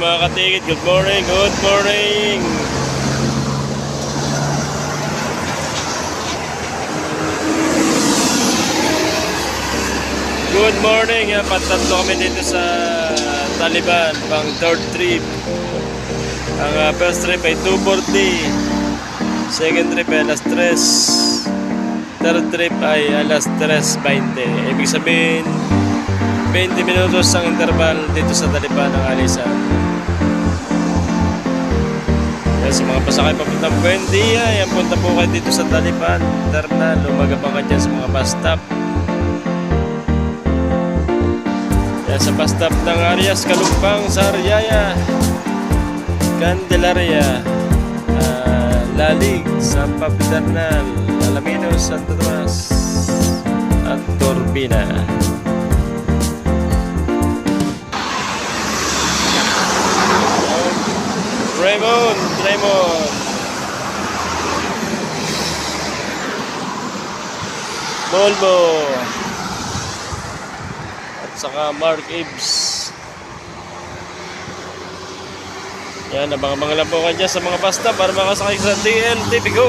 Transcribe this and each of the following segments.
mga katigit. Good morning, good morning. Good morning. Yan, patatlo kami dito sa Taliban, pang third trip. Ang ah, first trip ay 240. Second trip ay alas 3. Third trip ay alas 3.20. Ibig sabihin, 20 minutos ang interval dito sa Taliban ng Alisan. Yan sa mga pasakay papuntang Buendia, yan punta po kayo dito sa Taliban. Terminal, lumagabang ka dyan sa mga bus stop. Yan sa bus stop ng Arias, Kalumpang, Sariaya, Candelaria, uh, Lalig, Sampa Pedernal, Alaminos, Santo Tomas, at Turbina. Raymond, Raymond. Volvo. At saka Mark Ibs. Yan, abang-abang lang po kayo sa mga basta para makasakay sa DLTV Go.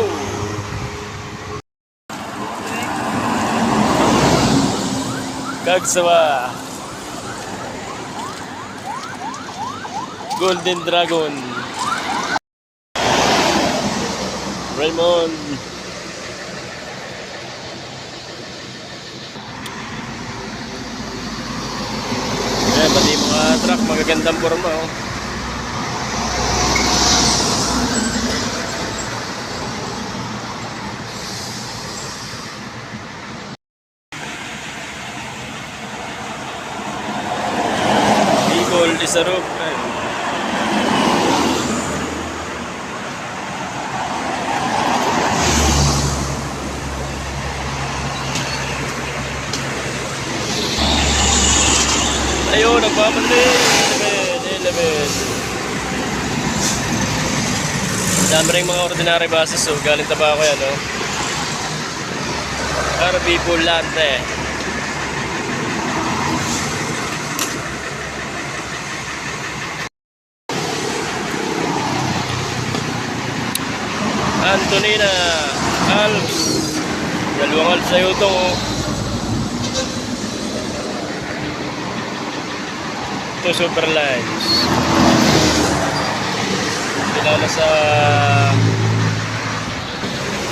Kagsawa. Golden Dragon. Raymond. Eh, pati mga truck, magagandang forma oh. Eagle Isarog. Ayun. Nagpapandi. 11, 11. Dami rin mga ordinary buses, so galing taba ako yan, no? RB Pulante. Antonina Alps. Dalawang Alps na yutong, oh. To Superlines. Kilala sa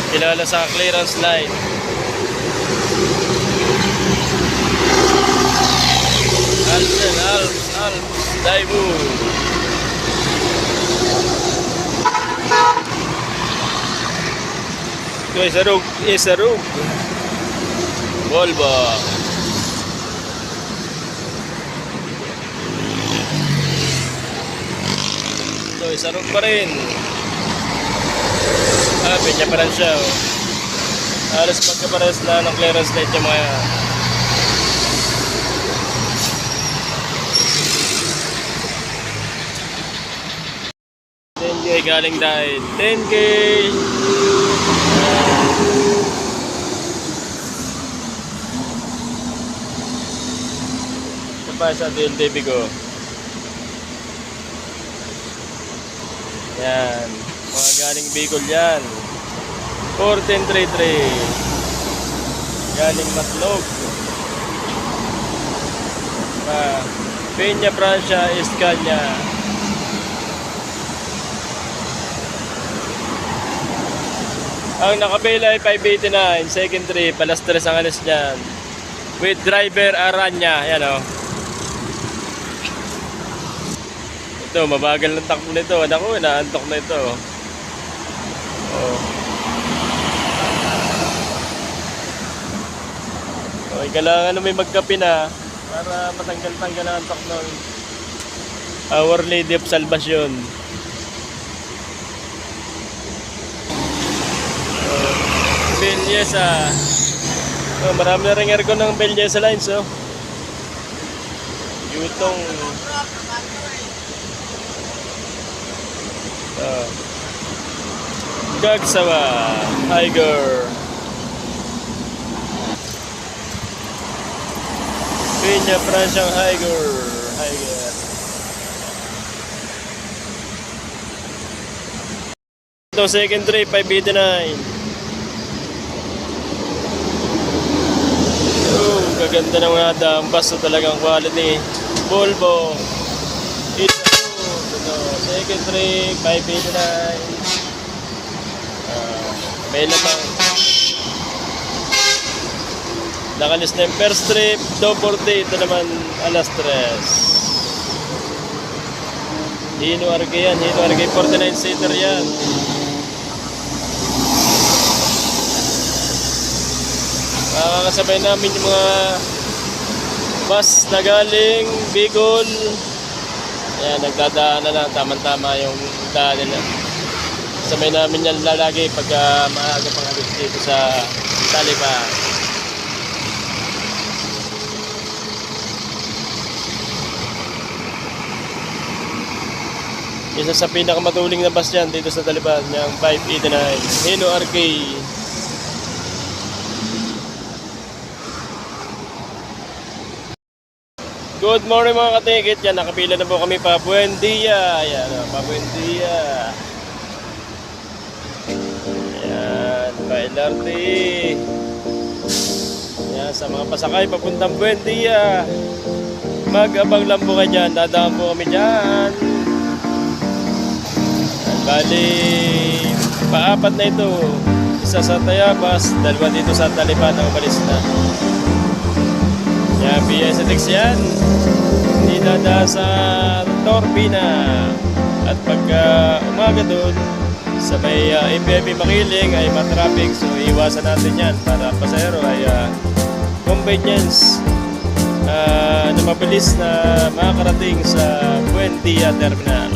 kilala sa clearance line. Alpen, Alps, Alps, Daibu. Ito ay sarug, isarug. Volvo. Ito, isarog pa rin. Ah, pinya pa rin siya. Oh. Alas magkapares na ng clearance light yung mga k galing dahil 10k ito pa sa DLTV ko Yan. Mga galing Bicol yan. 1433. Galing Matlog. Pa Peña Francia, Escaña. Ang nakabela ay 589, second trip, alas 3 ang alis niyan. With driver Aranya, yan o. Ito, mabagal ng takbo nito. Anak ko, inaantok na ito. Oh. Okay, kailangan na may magkape na para matanggal-tanggal ang antok ng Our Lady of Salvation. Belyesa. Oh, marami na rin aircon ng Belyesa Lines, oh. Yutong Uh, Kagsawa Tiger. Pinya Pransyang Tiger. Tiger. Ito second trip 589 gaganda ng mga dambas na talagang quality. Volvo It's ito, secondary, 589. Ah, may lamang. Nakalis na yung first double day. Ito naman, alas 3. Hino Arge yan, Hino Arge 49 seater yan. Makakasabay namin yung mga bus na galing Bicol. Ayan, nagdadaan na lang, tama-tama yung daan nila. Sabay namin yan lalagi pag uh, maaga pang alis dito sa Taliban. Isa sa pinakamatuling na bus dyan dito sa Taliban, yung 589, Hino RK. Good morning mga katikit, yan nakapila na po kami pa Buendia. Yan, oh, pa Buendia. Yan, pa LRT. Yan, sa mga pasakay papuntang Buendia. Mag-abang lang po kayo dyan, dadaan po kami dyan. Bali, paapat na ito. Isa sa Tayabas, dalawa dito sa Taliban na umalis na. Yan, BSNX yan. Hindi dada sa Torbina. At pagka umaga doon, sa may uh, MPFB Makiling ay matraffic. So, iwasan natin yan para pasahero ay uh, convenience uh, na mabilis na makakarating sa Buendia Terminal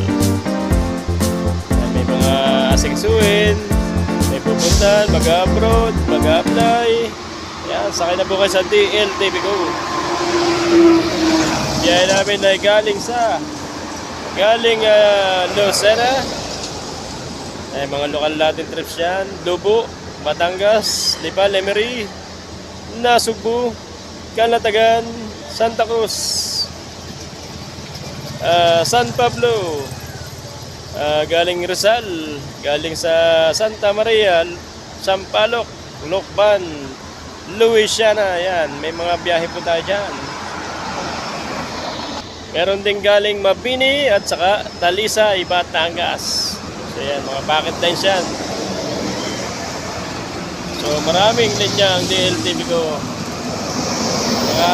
may mga asiksuhin, may pupuntahan, mag-abroad, mag-apply. Yan, sakay na po kayo sa DLTV Go. Biyahe namin ay galing sa galing uh, Lucena. Ay, mga lokal natin trips yan. Lubo, Batangas, Lipa, Lemery, Nasugbu, Calatagan, Santa Cruz, ah, San Pablo, Ah, galing Rizal, galing sa Santa Maria, Sampaloc, Lokban, Louisiana, yan. May mga biyahe po tayo dyan. Meron din galing Mabini at saka Talisa, Batangas. So yan, mga bucket lines yan. So maraming linya ang DLTV ko. Mga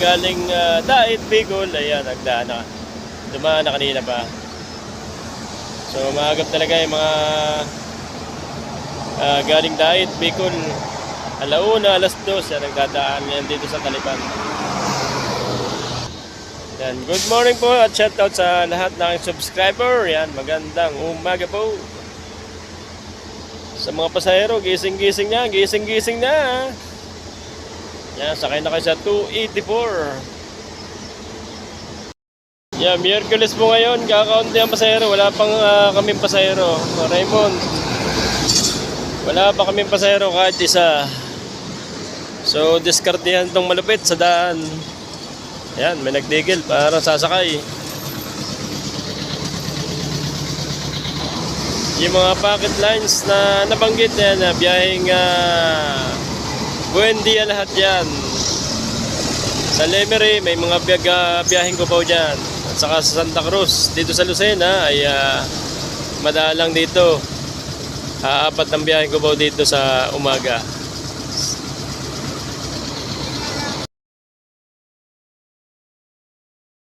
galing uh, Dait, Bicol, ayan, nagdaan na. Dumaan na kanina pa. So maagap talaga yung mga ah, galing diet, Bicol. Alauna, alas dos, yan nagdadaan yan dito sa Taliban. Yan, good morning po at shout out sa lahat ng subscriber. Yan, magandang umaga po. Sa mga pasahero, gising-gising na, gising-gising na. Yan, sakay na kayo sa 284. Yeah, Miyerkules po ngayon, kakaunti ang pasahero. Wala pang ah, kaming pasahero. Raymond, wala pa kaming pasahero kahit isa. So, diskartihan tong malupit sa daan. Yan, may nagdigil para sasakay. Yung mga pocket lines na nabanggit yan, na biyaheng uh, Buendia lahat yan. Sa Lemery, may mga biyag, ah, biyaheng kubaw dyan. At saka sa Santa Cruz, dito sa Lucena, ay ah, madalang dito. Aapat ang biyaheng kubaw dito sa umaga.